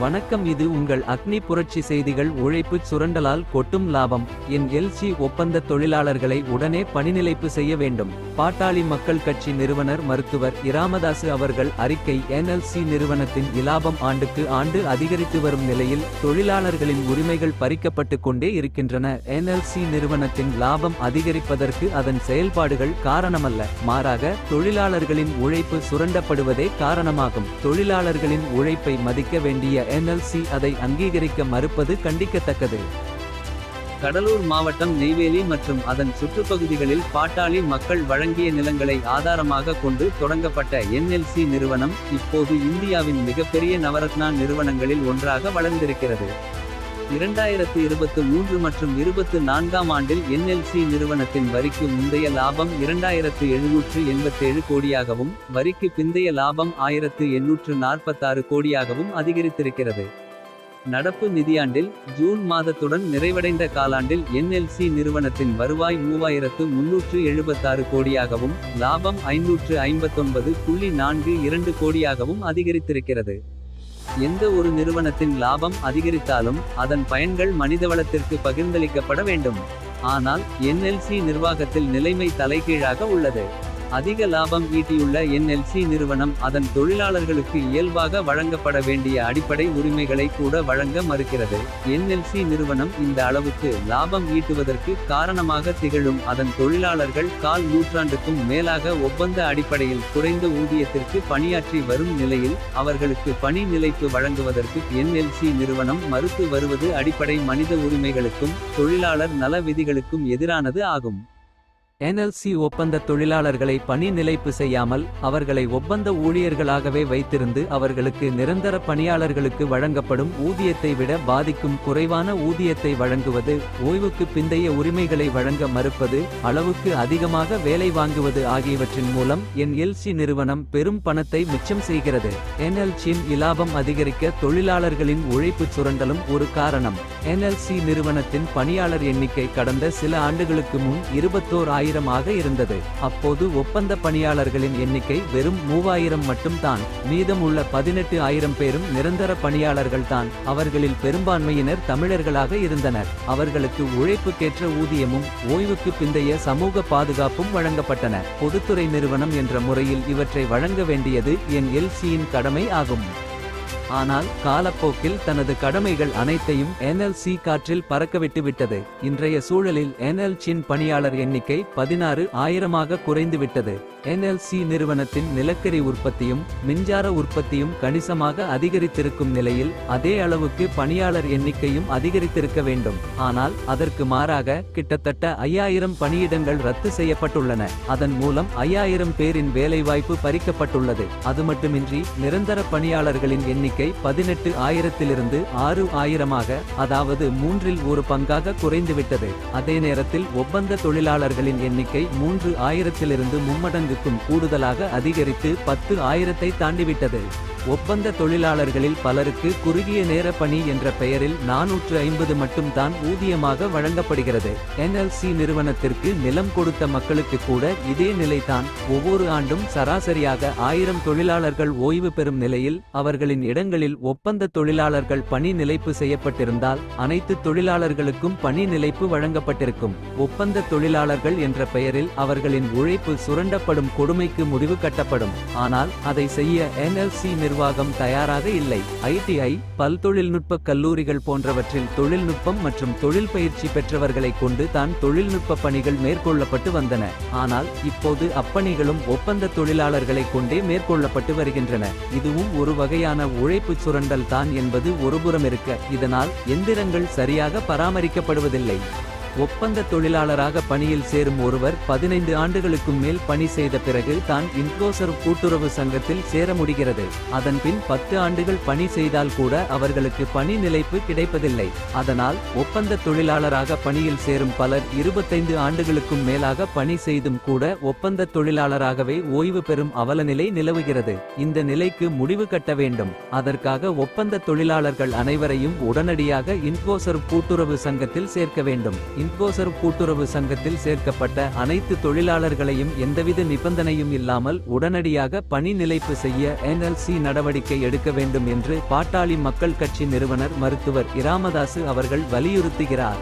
வணக்கம் இது உங்கள் அக்னி புரட்சி செய்திகள். உழைப்பு சுரண்டலால் கொட்டும் லாபம். என் எல்சி ஒப்பந்த தொழிலாளர்களை உடனே பணிநிலைப்பு செய்ய வேண்டும். பாட்டாளி மக்கள் கட்சி நிறுவனர் மருத்துவர் இராமதாசு அவர்கள் அறிக்கை என்எல்சி நிறுவனத்தின் இலாபம் ஆண்டுக்கு ஆண்டு அதிகரித்து வரும் நிலையில் தொழிலாளர்களின் உரிமைகள் பறிக்கப்பட்டு கொண்டே இருக்கின்றன. என்எல்சி நிறுவனத்தின் லாபம் அதிகரிப்பதற்கு அதன் செயல்பாடுகள் காரணமல்ல. மாறாக தொழிலாளர்களின் உழைப்பு சுரண்டப்படுவதே காரணமாகும். தொழிலாளர்களின் உழைப்பை மதிக்க வேண்டிய என்எல்சி அதை அங்கீகரிக்க மறுப்பது கண்டிக்கத்தக்கது. கடலூர் மாவட்டம் நெய்வேலி மற்றும் அதன் சுற்றுப்பகுதிகளில் பாட்டாளி மக்கள் வழங்கிய நிலங்களை ஆதாரமாக கொண்டு தொடங்கப்பட்ட என்எல்சி நிறுவனம் இப்போது இந்தியாவின் மிகப்பெரிய நவரத்னா நிறுவனங்களில் ஒன்றாக வளர்ந்திருக்கிறது. இரண்டாயிரத்து இருபத்து மூன்று மற்றும் இருபத்து நான்காம் ஆண்டில் என்எல்சி நிறுவனத்தின் வரிக்கு முந்தைய லாபம் இரண்டாயிரத்து எழுநூற்று எண்பத்தேழு கோடியாகவும் வரிக்கு பிந்தைய லாபம் ஆயிரத்து எண்ணூற்று நாற்பத்தாறு கோடியாகவும் அதிகரித்திருக்கிறது. நடப்பு நிதியாண்டில் ஜூன் மாதத்துடன் நிறைவடைந்த காலாண்டில் என்எல்சி நிறுவனத்தின் வருவாய் மூவாயிரத்து முன்னூற்று எழுபத்தாறு கோடியாகவும் லாபம் ஐநூற்று ஐம்பத்தொன்பது புள்ளி நான்கு இரண்டு கோடியாகவும் அதிகரித்திருக்கிறது. எந்த ஒரு நிறுவனத்தின் லாபம் அதிகரித்தாலும் அதன் பயன்கள் மனிதவளத்திற்கு பகிர்ந்தளிக்கப்பட வேண்டும். ஆனால் என்எல்சி நிர்வாகத்தில் நிலைமை தலைகீழாக உள்ளது. அதிக லாபம் ஈட்டியுள்ள என்எல்சி நிறுவனம் அதன் தொழிலாளர்களுக்கு இயல்பாக வழங்கப்பட வேண்டிய அடிப்படை உரிமைகளை கூட வழங்க மறுக்கிறது. என்எல்சி நிறுவனம் இந்த அளவுக்கு லாபம் ஈட்டுவதற்கு காரணமாக திகழும் அதன் தொழிலாளர்கள் கால் நூற்றாண்டுக்கும் மேலாக ஒப்பந்த அடிப்படையில் குறைந்த ஊதியத்திற்கு பணியாற்றி வரும் நிலையில் அவர்களுக்கு பணி நிலைப்பு வழங்குவதற்கு என்எல்சி நிறுவனம் மறுத்து வருவது அடிப்படை மனித உரிமைகளுக்கும் தொழிலாளர் நல விதிகளுக்கும் எதிரானது ஆகும். என்எல்சி ஒப்பந்த தொழிலாளர்களை பணி நிலைப்பு செய்யாமல் அவர்களை ஒப்பந்த ஊழியர்களாகவே வைத்திருந்து அவர்களுக்கு நிரந்தர பணியாளர்களுக்கு வழங்கப்படும் ஊதியத்தை விட பாதிக்கும் குறைவான ஊதியத்தை வழங்குவது ஓய்வுக்கு பிந்தைய உரிமைகளை வழங்க மறுப்பது அளவுக்கு அதிகமாக வேலை வாங்குவது ஆகியவற்றின் மூலம் என்எல்சி நிறுவனம் பெரும் பணத்தை மிச்சம் செய்கிறது. என்எல்சியின் இலாபம் அதிகரிக்க தொழிலாளர்களின் உழைப்பு சுரண்டலும் ஒரு காரணம். என்எல்சி நிறுவனத்தின் பணியாளர் எண்ணிக்கை கடந்த சில ஆண்டுகளுக்கு முன் இருபத்தோர் ஆயிரம் ஆயிரமாக இருந்தது. அப்போது ஒப்பந்த பணியாளர்களின் எண்ணிக்கை வெறும் மூவாயிரம் மட்டும் தான் பதினெட்டு ஆயிரம் பேரும் நிரந்தர பணியாளர்கள்தான். அவர்களில் பெரும்பான்மையினர் தமிழர்களாக இருந்தனர். அவர்களுக்கு உழைப்புக்கேற்ற ஊதியமும் ஓய்வுக்கு பிந்தைய சமூக பாதுகாப்பும் வழங்கப்பட்டன. பொதுத்துறை நிறுவனம் என்ற முறையில் இவற்றை வழங்க வேண்டியது என் எல்சியின் கடமை ஆகும். ஆனால் காலப்போக்கில் தனது கடமைகள் அனைத்தையும் என்எல்சி காற்றில் பறக்கவிட்டு விட்டது. இன்றைய சூழலில் என்எல்சியின் பணியாளர் எண்ணிக்கை பதினாறு ஆயிரமாக குறைந்துவிட்டது. என்எல்சி நிறுவனத்தின் நிலக்கரி உற்பத்தியும் மின்சார உற்பத்தியும் கணிசமாக அதிகரித்திருக்கும் நிலையில் அதே அளவுக்கு பணியாளர் எண்ணிக்கையும் அதிகரித்திருக்க வேண்டும். ஆனால் அதற்கு மாறாக கிட்டத்தட்ட ஐயாயிரம் பணியிடங்கள் ரத்து செய்யப்பட்டுள்ளன. அதன் மூலம் ஐயாயிரம் பேரின் வேலைவாய்ப்பு பறிக்கப்பட்டுள்ளது. அது மட்டுமின்றி நிரந்தர பணியாளர்களின் எண்ணிக்கை பதினெட்டு ஆயிரத்திலிருந்து ஆறு ஆயிரமாக அதாவது மூன்றில் ஒரு பங்காக குறைந்துவிட்டது. அதே நேரத்தில் ஒப்பந்த தொழிலாளர்களின் எண்ணிக்கை மூன்று ஆயிரத்திலிருந்து மும்மடங்குக்கும் கூடுதலாக அதிகரித்து பத்து ஆயிரத்தை தாண்டிவிட்டது. ஒப்பந்த தொழிலாளர்களில் பலருக்கு குறுகிய நேர பணி என்ற பெயரில் நாநூற்று ஐம்பது மட்டும் தான் ஊதியமாக வழங்கப்படுகிறது. என்எல்சி நிறுவனத்திற்கு நிலம் கொடுத்த மக்களுக்கு கூட இதே நிலைதான். ஒவ்வொரு ஆண்டும் சராசரியாக ஆயிரம் தொழிலாளர்கள் ஓய்வு பெறும் நிலையில் அவர்களின் இடங்களில் ஒப்பந்த தொழிலாளர்கள் பணி நிலைப்பு செய்யப்பட்டிருந்தால் அனைத்து தொழிலாளர்களுக்கும் பணி நிலைப்பு வழங்கப்பட்டிருக்கும். ஒப்பந்த தொழிலாளர்கள் என்ற பெயரில் அவர்களின் உழைப்பு சுரண்டப்படும் கொடுமைக்கு முடிவு கட்டப்படும். ஆனால் அதை செய்ய என்எல்சி நிர்வாகம் தயாராக இல்லை. ஐடிஐ பல்தொழில்நுட்ப கல்லூரிகள் போன்றவற்றில் தொழில்நுட்பம் மற்றும் தொழில் பயிற்சி பெற்றவர்களை கொண்டு தான் தொழில்நுட்ப பணிகள் மேற்கொள்ளப்பட்டு வந்தன. ஆனால் இப்போது அப்பணிகளும் ஒப்பந்த தொழிலாளர்களை கொண்டே மேற்கொள்ளப்பட்டு வருகின்றன. இதுவும் ஒரு வகையான உழைப்பு சுரண்டல் தான் என்பது ஒருபுறம் இருக்க இதனால் எந்திரங்கள் சரியாக பராமரிக்கப்படுவதில்லை. ஒப்பந்த தொழிலாளராக பணியில் சேரும் ஒருவர் பதினைந்து ஆண்டுகளுக்கும் மேல் பணி செய்த பிறகு தான் இன்க்ளோசர் கூட்டுறவு சங்கத்தில் சேர முடிகிறது. அதன்பின் பத்து ஆண்டுகள் பணி செய்தால் கூட அவர்களுக்கு பணி நிலைப்பு கிடைப்பதில்லை. அதனால் ஒப்பந்த தொழிலாளராக பணியில் சேரும் பலர் இருபத்தைந்து ஆண்டுகளுக்கும் மேலாக பணி செய்தும் கூட ஒப்பந்த தொழிலாளராகவே ஓய்வு பெறும் அவலநிலை நிலவுகிறது. இந்த நிலைக்கு முடிவு கட்ட வேண்டும். அதற்காக ஒப்பந்த தொழிலாளர்கள் அனைவரையும் உடனடியாக இன்கோசர் கூட்டுறவு சங்கத்தில் சேர்க்க வேண்டும். இன்கோசர் கூட்டுறவு சங்கத்தில் சேர்க்கப்பட்ட அனைத்து தொழிலாளர்களையும் எந்தவித நிபந்தனையும் இல்லாமல் உடனடியாக பணி நிலைப்பு செய்ய என்எல்சி நடவடிக்கை எடுக்க வேண்டும் என்று பாட்டாளி மக்கள் கட்சி நிறுவனர் மருத்துவர் இராமதாசு அவர்கள் வலியுறுத்துகிறார்.